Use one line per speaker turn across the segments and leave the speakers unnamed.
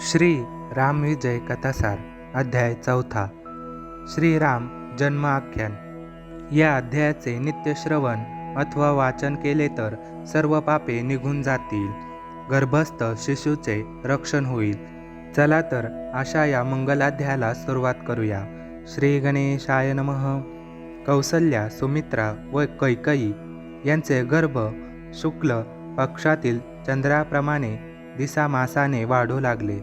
श्री राम विजय कथासार अध्याय चौथा. श्रीराम जन्म आख्यान या अध्यायाचे नित्य श्रवण अथवा वाचन केले तर सर्व पापे निघून जातील. गर्भस्थ शिशूचे रक्षण होईल. चला तर अशा या मंगलाध्यायाला सुरुवात करूया. श्री गणेशाय नमः. कौसल्या सुमित्रा व कैकई यांचे गर्भ शुक्ल पक्षातील चंद्राप्रमाणे दिसा मासाने वाढू लागले.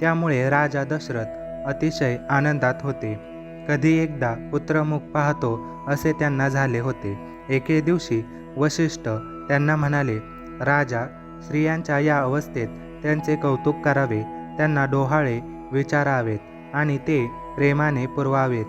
त्यामुळे राजा दशरथ अतिशय आनंदात होते. कधी एकदा पुत्रमुख पाहतो असे त्यांना झाले होते. एके दिवशी वशिष्ठ त्यांना म्हणाले राजा स्त्रियांच्या या अवस्थेत त्यांचे कौतुक करावे. त्यांना डोहाळे विचारावेत आणि ते प्रेमाने पुरवावेत.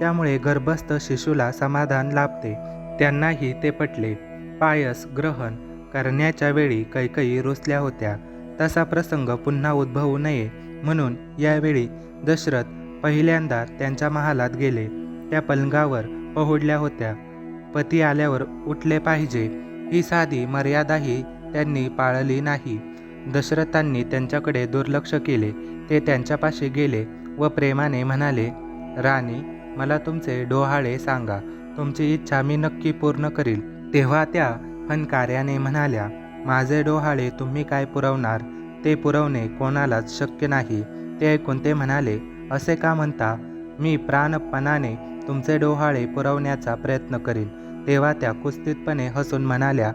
त्यामुळे गर्भस्थ शिशूला समाधान लाभते. त्यांनाही ते पटले. पायस ग्रहण करण्याच्या वेळी कैकई रुसल्या होत्या. तसा प्रसंग पुन्हा उद्भवू नये म्हणून यावेळी दशरथ पहिल्यांदा त्यांच्या महालात गेले. त्या पलंगावर पहुडल्या होत्या. पती आल्यावर उठले पाहिजे. ही साधी मर्यादाही त्यांनी पाळली नाही. दशरथांनी त्यांच्याकडे दुर्लक्ष केले. ते त्यांच्यापाशी गेले व प्रेमाने म्हणाले राणी मला तुमचे डोहाळे सांगा. तुमची इच्छा मी नक्की पूर्ण करील. तेव्हा त्या फनकार्याने म्हणाल्या माझे डोहाळे तुम्ही काय पुरवणार? ते पुरवणे कोणालाच शक्य नाही. ते ऐकून ते म्हणाले असे का म्हणता? मी प्राणपणाने तुमचे डोहाळे पुरवण्याचा प्रयत्न करीन. तेव्हा त्या कुस्तीतपणे हसून म्हणाल्या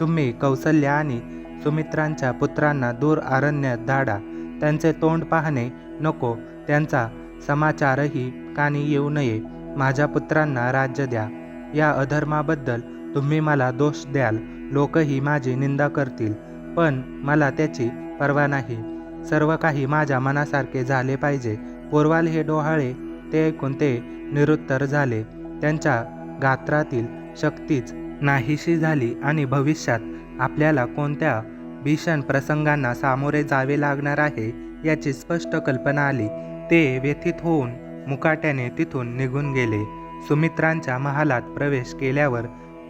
तुम्ही कौसल्या आणि सुमित्रांच्या पुत्रांना दूर आरण्यात धाडा. त्यांचे तोंड पाहणे नको. त्यांचा समाचारही कानी येऊ नये. माझ्या पुत्रांना राज्य द्या. या अधर्माबद्दल तुम्ही मला दोष द्याल. लोकही माझी निंदा करतील. पण मला त्याची पर्वा नाही. सर्व काही माझ्या मनासारखे झाले पाहिजे. पूर्वाल हे डोहाळे ते ऐकून ते निरुत्तर झाले. त्यांच्या गात्रातील शक्तीच नाहीशी झाली आणि भविष्यात आपल्याला कोणत्या भीषण प्रसंगांना सामोरे जावे लागणार आहे याची स्पष्ट कल्पना आली. ते व्यथित होऊन मुकाट्याने तिथून निघून गेले. सुमित्रांच्या महालात प्रवेश केल्यावर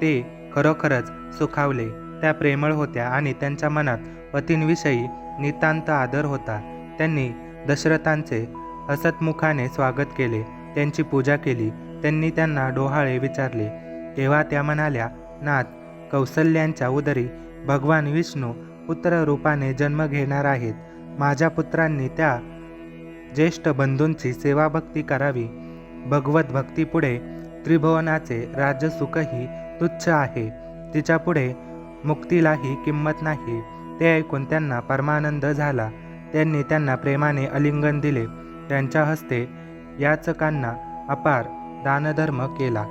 ते खरोखरच सुखावले. त्या प्रेमळ होत्या आणि त्यांच्या मनात पतींविषयी नितांत आदर होता. त्यांनी दशरथांचे हसतमुखाने स्वागत केले. त्यांची पूजा केली. त्यांनी त्यांना डोहाळे विचारले. तेव्हा त्या म्हणाल्या नाथ कौसल्यांच्या उदरी भगवान विष्णू पुत्र रूपाने जन्म घेणार आहेत. माझ्या पुत्रांनी त्या ज्येष्ठ बंधूंची सेवाभक्ती करावी. भगवत भक्तीपुढे त्रिभुवनाचे राजसुखही तुच्छ आहे. तिच्यापुढे मुक्तीलाही किंमत नाही. ते ऐकून त्यांना परमानंद झाला. त्यांनी त्यांना प्रेमाने अलिंगन दिले. त्यांच्या हस्ते याचकांना अपार दानधर्म केला.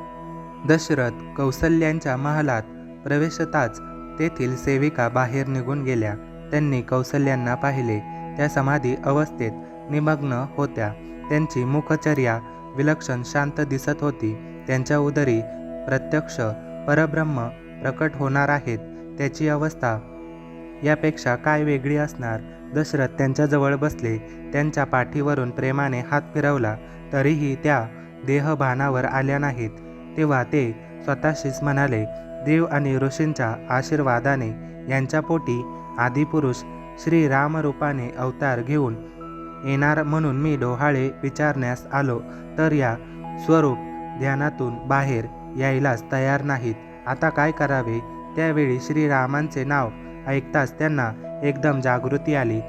दशरथ कौसल्यांच्या महालात प्रवेशताच तेथील सेविका बाहेर निघून गेल्या. त्यांनी कौसल्यांना पाहिले. त्या समाधी अवस्थेत निमग्न होत्या. त्यांची मुखचर्या विलक्षण शांत दिसत होती. त्यांच्या उदरी प्रत्यक्ष परब्रह्म प्रकट होणार आहेत त्याची अवस्था यापेक्षा काय वेगळी असणार? दशरथ त्यांच्याजवळ बसले त्यांच्या पाठीवरून प्रेमाने हात फिरवला तरीही त्या देहभानावर आल्या नाहीत. तेव्हा ते स्वतःशीच म्हणाले देव आणि ऋषींच्या आशीर्वादाने यांच्या पोटी आदिपुरुष श्री रामरूपाने अवतार घेऊन येणार म्हणून मी डोहाळे विचारण्यास आलो तर या स्वरूप ध्यानातून बाहेर यायलाच तयार नाहीत. आता काय करावे? त्यावेळी श्रीरामांचे नाव ऐकताच त्यांना एकदम जागृती आली.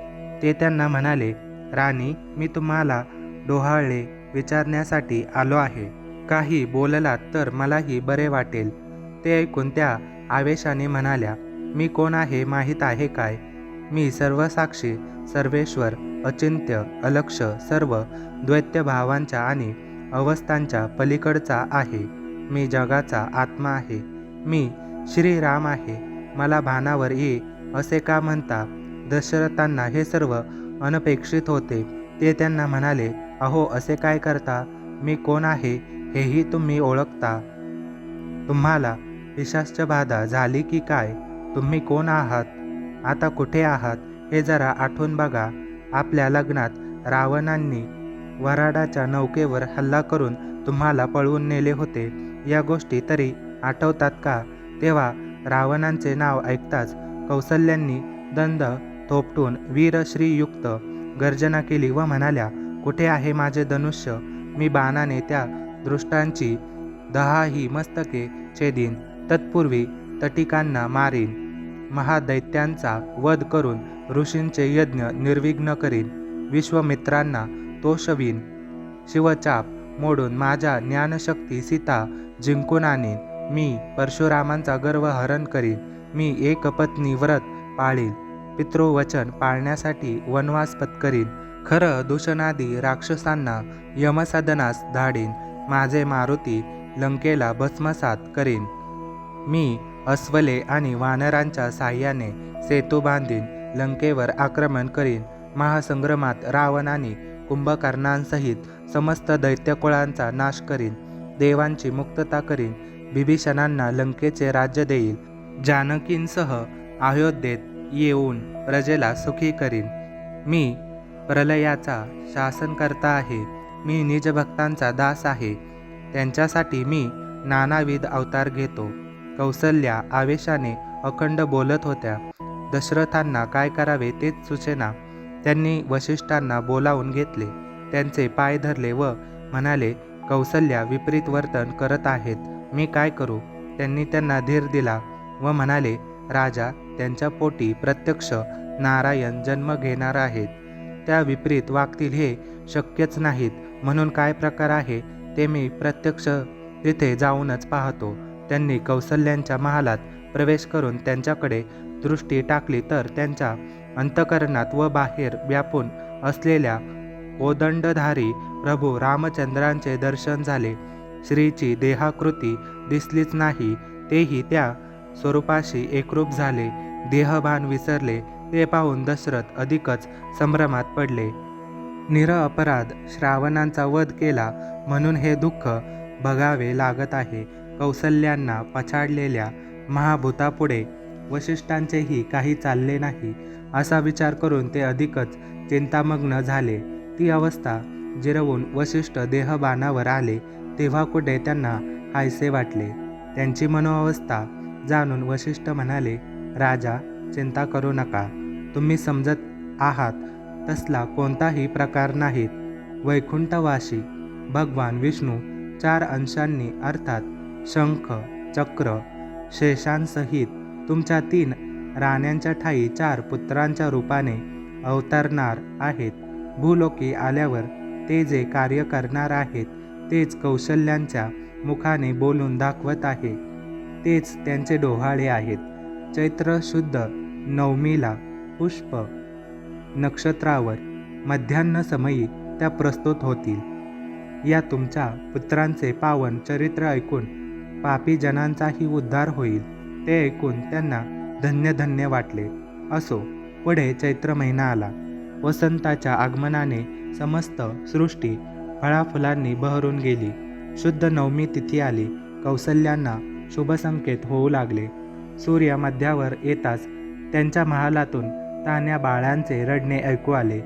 ते त्यांना म्हणाले राणी मी तुम्हाला डोहाळे विचारण्यासाठी आलो आहे. काही बोललात तर मलाही बरे वाटेल. ते ऐकून त्या आवेशाने म्हणाल्या मी कोण आहे माहीत आहे काय? मी सर्वसाक्षी सर्वेश्वर अचिंत्य अलक्ष सर्व द्वैत्य भावांच्या आणि अवस्थांच्या पलीकडचा आहे. मी जगाचा आत्मा आहे. मी श्रीराम आहे. मला भानावर ये असे का म्हणता? दशरथांना हे सर्व अनपेक्षित होते. ते त्यांना म्हणाले अहो असे काय करता? मी कोण आहे हेही तुम्ही ओळखता? तुम्हाला पिशाश्च बाधा झाली की काय? तुम्ही कोण आहात? आता कुठे आहात? हे जरा आठवून बघा. आपल्या लग्नात रावणांनी वराडाच्या नौकेवर हल्ला करून तुम्हाला पळवून नेले होते. या गोष्टी तरी आठवतात का? तेव्हा रावणांचे नाव ऐकताच कौसल्यांनी दंद थोपटून वीरश्रीयुक्त गर्जना केली व म्हणाल्या कुठे आहे माझे धनुष्य? मी बाणाने त्या दृष्टांची दहाही मस्तके छेदीन. तत्पूर्वी तटिकांना मारीन. महादैत्यांचा वध करून ऋषींचे यज्ञ निर्विघ्न करीन. विश्वमित्रांना तोषवीन. शिवचाप मोडून माझ्या ज्ञानशक्ती सीता जिंकून आणीन मी परशुरामांचा गर्व हरण करीन. मी एक पत्नी व्रत पाळीन. पितृवचन पाळण्यासाठी वनवास पत्करीन. खरं दूषणादी राक्षसांना यमसदनास धाडीन. माझे मारुती लंकेला भस्मसात करीन. मी अस्वले आणि वानरांच्या साह्याने सेतू बांधीन. लंकेवर आक्रमण करीन. महासंग्रमात रावण आणि कुंभकर्णांसहित समस्त दैत्यकुळांचा नाश करीन देवांची मुक्तता करीन बिभीषणांना लंकेचे राज्य देईल जानकींसह अयोध्येत येऊन प्रजेला सुखी करीन. मी प्रलयाचा शासनकर्ता आहे मी निजभक्तांचा दास आहे त्यांच्यासाठी मी नानाविध अवतार घेतो. कौसल्या आवेशाने अखंड बोलत होत्या दशरथांना काय करावे तेच सुचेना. त्यांनी वशिष्ठांना बोलावून घेतले. त्यांचे पाय धरले व म्हणाले कौसल्या विपरीत वर्तन करत आहेत. मी काय करू? त्यांनी त्यांना धीर दिला व म्हणाले राजा त्यांच्या पोटी प्रत्यक्ष नारायण जन्म घेणार आहेत. त्या विपरीत वागतील हे शक्यच नाहीत. म्हणून काय प्रकार आहे ते मी प्रत्यक्ष तिथे जाऊनच पाहतो. त्यांनी कौसल्यांच्या महालात प्रवेश करून त्यांच्याकडे दृष्टी टाकली तर त्यांच्या अंतकरणात व बाहेर व्यापून असलेल्या ओदंडधारी प्रभू रामचंद्रांचे दर्शन झाले. श्रीची देहाकृती दिसलीच नाही तेही त्या स्वरूपाशी एकरूप झाले. देहभान विसरले ते पाहून दशरथ अधिकच संभ्रमात पडले. निर अपराध श्रावणांचा वध केला म्हणून हे दुःख बघावे लागत आहे. कौसल्यांना पछाडलेल्या महाभूतापुढे वशिष्ठांचेही काही चालले नाही असा विचार करून ते अधिकच चिंतामग्न झाले. ती अवस्था जिरवून वशिष्ठ देहबाणावर आले तेव्हा कुठे त्यांना हायसे वाटले. त्यांची मनोअवस्था जाणून वशिष्ठ म्हणाले राजा चिंता करू नका. तुम्ही समजत आहात तसला कोणताही प्रकार नाहीत. वैकुंठवासी भगवान विष्णू चार अंशांनी अर्थात शंख चक्र शेषांसहित तुमच्या तीन राण्यांच्या ठाई चार पुत्रांच्या रूपाने अवतरणार आहेत. भूलोकी आल्यावर ते जे कार्य करणार आहेत तेच कौशल्यांच्या मुखाने बोलून दाखवत आहे. तेच त्यांचे डोहाळे आहेत. चैत्र शुद्ध नवमीला पुष्प नक्षत्रावर मध्यान्ह समयी त्या प्रस्तुत होतील. या तुमच्या पुत्रांचे पावन चरित्र ऐकून पापी जनांचाही उद्धार होईल. ते ऐकून त्यांना धन्य धन्य वाटले. असो पुढे चैत्र महिना आला. वसंताच्या आगमनाने समस्त सृष्टी फळाफुलांनी बहरून गेली. शुद्ध नवमी तिथी आली. कौसल्यांना शुभसंकेत होऊ लागले. सूर्य मध्यावर येताच त्यांच्या महालातून तान्या बाळांचे रडणे ऐकू आले.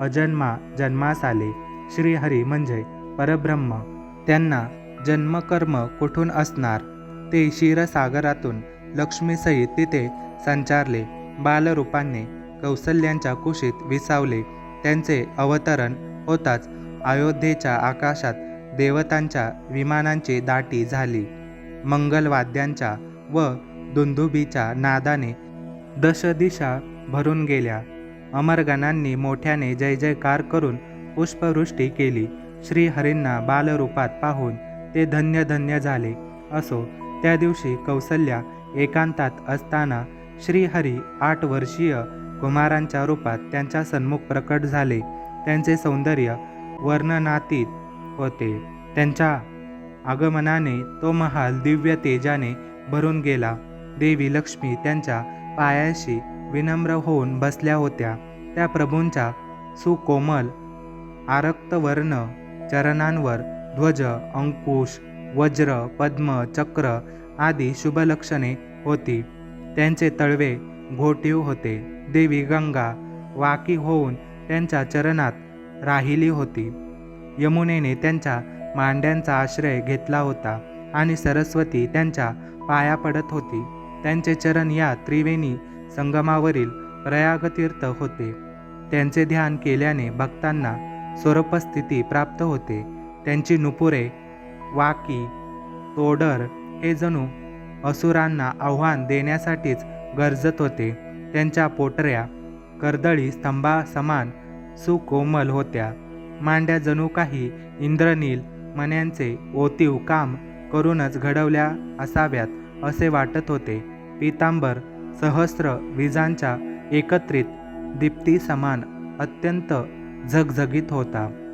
अजन्मा जन्मास आले. श्रीहरी म्हणजे परब्रह्म. त्यांना जन्मकर्म कुठून असणार? ते क्षीरसागरातून लक्ष्मीसहित तिथे संचारले. बालरूपांनी कौसल्यांच्या कुशीत विसावले. त्यांचे अवतरण होताच अयोध्येच्या आकाशात देवतांच्या विमानांची दाटी झाली. मंगलवाद्यांच्या व दुंदुबीच्या नादाने दशदिशा भरून गेल्या. अमरगणांनी मोठ्याने जय जयकार करून पुष्पवृष्टी केली. श्रीहरींना बालरूपात पाहून ते धन्य धन्य झाले. असो त्या दिवशी कौसल्या एकांतात असताना श्रीहरी आठ वर्षीय कुमारांच्या रूपात त्यांच्या सन्मुख प्रकट झाले. त्यांचे सौंदर्य वर्णनातीत होते. त्यांच्या आगमनाने तो महाल दिव्य तेजाने भरून गेला. देवी लक्ष्मी त्यांच्या पायाशी विनम्र होऊन बसल्या होत्या. त्या प्रभूंच्या सुकोमल आरक्तवर्ण चरणांवर ध्वज अंकुश वज्र पद्म चक्र आदी शुभलक्षणे होती. त्यांचे तळवे घोटीव होते. देवी गंगा वाकी होऊन त्यांच्या चरणात राहिली होती. यमुनेने त्यांच्या मांड्यांचा आश्रय घेतला होता आणि सरस्वती त्यांच्या पाया पडत होती. त्यांचे चरण या त्रिवेणी संगमावरील प्रयागतीर्थ होते. त्यांचे ध्यान केल्याने भक्तांना स्वरूपस्थिती प्राप्त होते. त्यांची नुपुरे वाकी तोडर हे जणू असुरांना आव्हान देण्यासाठीच गरजत होते. त्यांच्या पोटऱ्या कर्दळी स्तंभासमान सुकोमल होत्या. मांड्या जणू काही इंद्रनील मन्यांचे ओतीव काम करूनच घडवल्या असाव्यात असे वाटत होते. पितांबर सहस्र विजांच्या एकत्रित दीप्ती समान अत्यंत झगझगीत होता.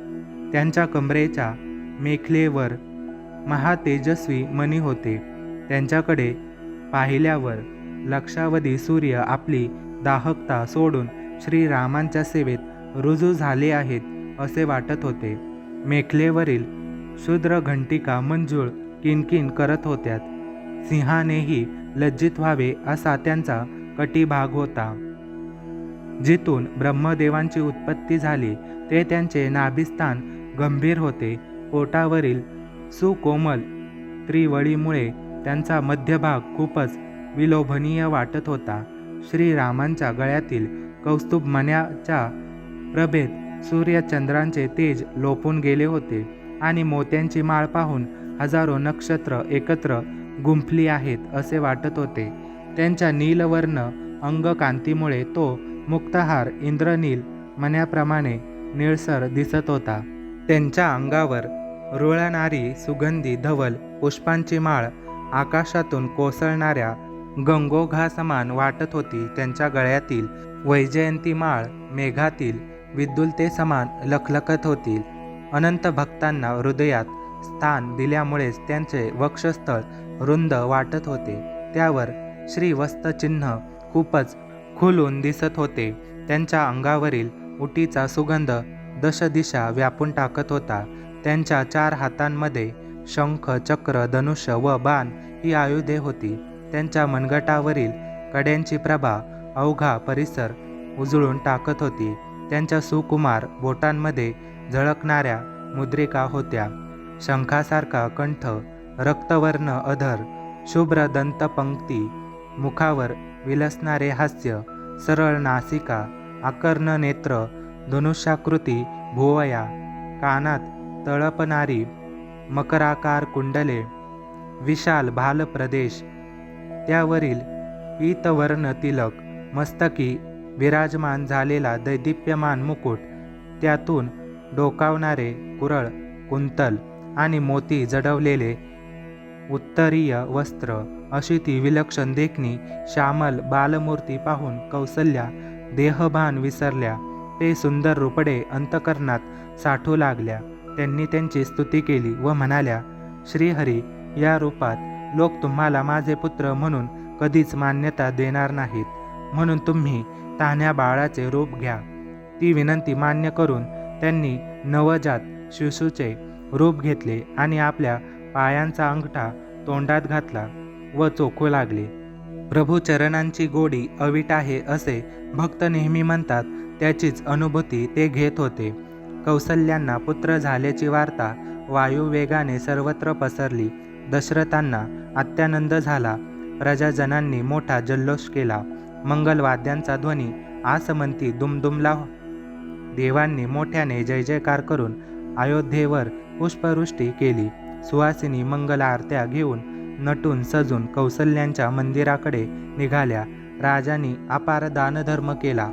त्यांच्या कमरेच्या मेखलेवर महातेजस्वी मनी होते. त्यांच्याकडे पाहिल्यावर लक्षावधी सूर्य आपली दाहकता सोडून श्रीरामांच्या सेवेत रुजू झाले आहेत असे वाटत होते. मेखलेवरील शूद्र घंटिका मंजूळ किनकिन करत होत्यात. सिंहानेही लज्जित व्हावे असा त्यांचा कटिभाग होता. जिथून ब्रह्मदेवांची उत्पत्ती झाली ते त्यांचे नाभिस्थान गंभीर होते. पोटावरील सुकोमल त्रिवळीमुळे त्यांचा मध्यभाग खूपच विलोभनीय वाटत होता. श्रीरामांच्या गळ्यातील कौस्तुभ मण्याच्या प्रभेत सूर्यचंद्रांचे तेज लोपून गेले होते आणि मोत्यांची माळ पाहून हजारो नक्षत्र एकत्र गुंफली आहेत असे वाटत होते. त्यांच्या नीलवर्ण अंगकांतीमुळे तो मुक्तहार इंद्रनील मण्याप्रमाणे निळसर दिसत होता. त्यांच्या अंगावर रुळणारी सुगंधी धवल पुष्पांची माळ आकाशातून कोसळणाऱ्या गंगोघासमान वाटत होती त्यांच्या गळ्यातील वैजयंती माळ मेघातील विद्युलते समान लखलखत होतील. अनंत भक्तांना हृदयात स्थान दिल्यामुळेच त्यांचे वक्षस्थळ रुंद वाटत होते. त्यावर श्रीवस्तचिन्ह खूपच खुलून दिसत होते. त्यांच्या अंगावरील उटीचा सुगंध दशदिशा व्यापून टाकत होता. त्यांच्या चार हातांमध्ये शंख चक्र धनुष्य व बाण ही आयुधे होती. त्यांच्या मनगटावरील कड्यांची प्रभा अवघा परिसर उजळून टाकत होती. त्यांच्या सुकुमार बोटांमध्ये झळकणाऱ्या मुद्रिका होत्या. शंखासारखा कंठ रक्तवर्ण अधर शुभ्र दंतपंक्ती मुखावर विलसणारे हास्य सरळ नासिका आकर्ण नेत्र धनुष्याकृती भुवया कानात तळपणारी मकराकार कुंडले विशाल भाल प्रदेश त्यावरील पीतवर्ण तिलक मस्तकी विराजमान झालेला दैदिप्यमान मुकुट त्यातून डोकावणारे कुरळ कुंतल आणि मोती जडवलेले उत्तरीय वस्त्र अशी ती विलक्षण देखणी श्यामल बालमूर्ती पाहून कौसल्या देहभान विसरल्या ते सुंदर रुपडे अंतकरणात साठू लागल्या. त्यांनी त्यांची स्तुती केली व म्हणाल्या श्रीहरी या रूपात लोक तुम्हाला माझे पुत्र म्हणून कधीच मान्यता देणार नाहीत. म्हणून तुम्ही तान्ह्या बाळाचे रूप घ्या. ती विनंती मान्य करून त्यांनी नवजात शिशूचे रूप घेतले आणि आपल्या पायांचा अंगठा तोंडात घातला व चोखू लागले. प्रभू चरणांची गोडी अवीट आहे असे भक्त नेहमी म्हणतात त्याचीच अनुभूती ते घेत होते. कौसल्यांना पुत्र झाल्याची वार्ता वायुवेगाने सर्वत्र पसरली. दशरथांना अत्यानंद झाला. प्रजाजनांनी मोठा जल्लोष केला. मंगलवाद्यांचा ध्वनी आसमंती दुमदुमला हो-, देवांनी मोठ्याने जय जयकार करून अयोध्येवर पुष्पवृष्टी केली. सुवासिनी मंगल आरत्या घेऊन नटून सजून कौसल्यांच्या मंदिराकडे निघाल्या. राजांनी अपार दानधर्म केला.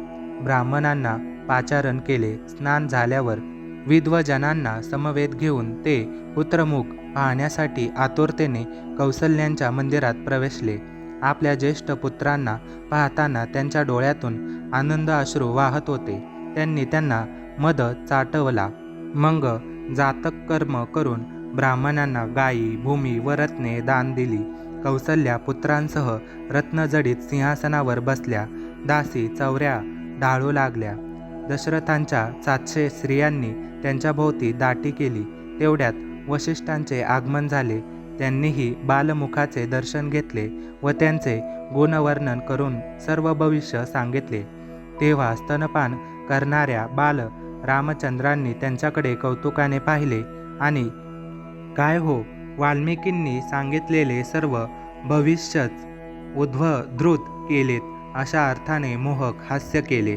ब्राह्मणांना पाचारण केले. स्नान झाल्यावर विद्वजनांना समवेत घेऊन ते पुत्रमुख पाहण्यासाठी आतुरतेने कौसल्यांच्या मंदिरात प्रवेशले. आपल्या ज्येष्ठ पुत्रांना पाहताना त्यांच्या डोळ्यातून आनंद अश्रू वाहत होते. त्यांनी त्यांना मद चाटवला. मग जातक कर्म करून ब्राह्मणांना गायी भूमी व रत्ने दान दिली. कौसल्या पुत्रांसह रत्नजडीत सिंहासनावर बसल्या. दासी चौऱ्या ढाळू लागल्या. दशरथांच्या सातशे स्त्रियांनी त्यांच्या भोवती दाटी केली. तेवढ्यात वशिष्ठांचे आगमन झाले. त्यांनीही बालमुखाचे दर्शन घेतले व त्यांचे गुणवर्णन करून सर्व भविष्य सांगितले. तेव्हा स्तनपान करणाऱ्या बाल रामचंद्रांनी त्यांच्याकडे कौतुकाने पाहिले आणि काय हो वाल्मिकींनी सांगितलेले सर्व भविष्यच उद्भद्रुत केलेत? अशा अर्थाने मोहक हास्य केले.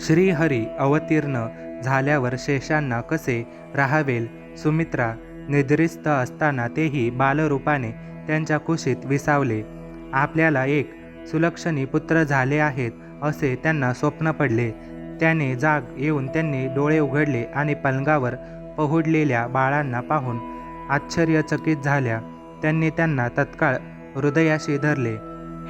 श्रीहरी अवतीर्ण झाल्यावर शेषांना कसे राहावेल? सुमित्रा निद्रिस्त असताना तेही बालरूपाने त्यांच्या कुशीत विसावले. आपल्याला एक सुलक्षणी पुत्र झाले आहेत असे त्यांना स्वप्न पडले. त्याने जाग येऊन त्यांनी डोळे उघडले आणि पलंगावर पहुडलेल्या बाळांना पाहून आश्चर्यचकित झाल्या. त्यांनी त्यांना तत्काळ हृदयाशी धरले.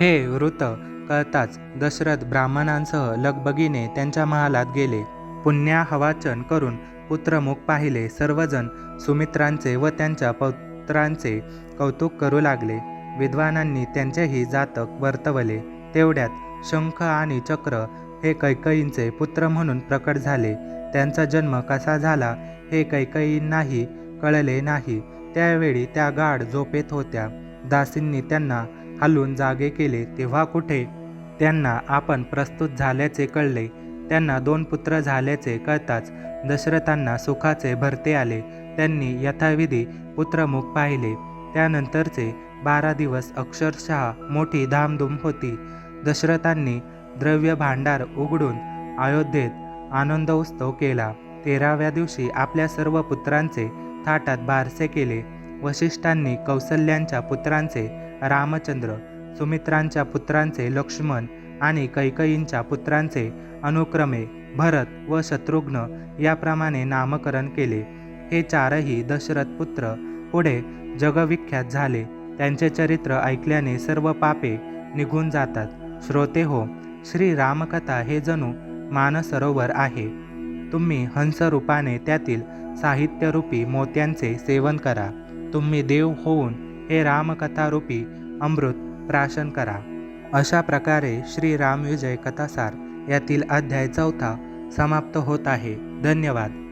हे वृत कळताच दशरथ ब्राह्मणांसह लगबगीने त्यांच्या महालात गेले. पुण्या हवाचन करून पुत्रमुख पाहिले. सर्वजण सुमित्रांचे व त्यांच्या पौत्रांचे कौतुक करू लागले. विद्वानांनी त्यांचेही जातक वर्तवले. तेवढ्यात शंख आणि चक्र हे कैकईंचे पुत्र म्हणून प्रकट झाले. त्यांचा जन्म कसा झाला हे कैकईंनाही कळले नाही. त्यावेळी त्या गाढ झोपेत होत्या. दासींनी त्यांना हलवून जागे केले तेव्हा कुठे? त्यांना आपण प्रस्तुत झाल्याचे कळले. त्यांना दोन पुत्र झाल्याचे कळताच दशरथांना सुखाचे भरते आले. त्यांनी यथाविधी पुत्रमुख पाहिले. त्यानंतरचे बारा दिवस अक्षरशः मोठी धामधूम होती. दशरथांनी द्रव्य भांडार उघडून अयोध्येत आनंदोत्सव केला. तेराव्या दिवशी आपल्या सर्व पुत्रांचे थाटात बारसे केले. वशिष्ठांनी कौसल्यांच्या पुत्रांचे रामचंद्र सुमित्रांच्या पुत्रांचे लक्ष्मण आणि कैकईंच्या पुत्रांचे अनुक्रमे भरत व शत्रुघ्न याप्रमाणे नामकरण केले. हे चारही दशरथ पुत्र पुढे जगविख्यात झाले. त्यांचे चरित्र ऐकल्याने सर्व पापे निघून जातात. श्रोते हो श्री रामकथा हे जणू मानसरोवर आहे. तुम्ही हंसरूपाने त्यातील साहित्यरूपी मोत्यांचे सेवन करा. तुम्ही देव होऊन हे रामकथारूपी अमृत प्राशन करा. अशा प्रकारे श्री रामविजय कथासार यातील अध्याय चौथा समाप्त होत आहे. धन्यवाद.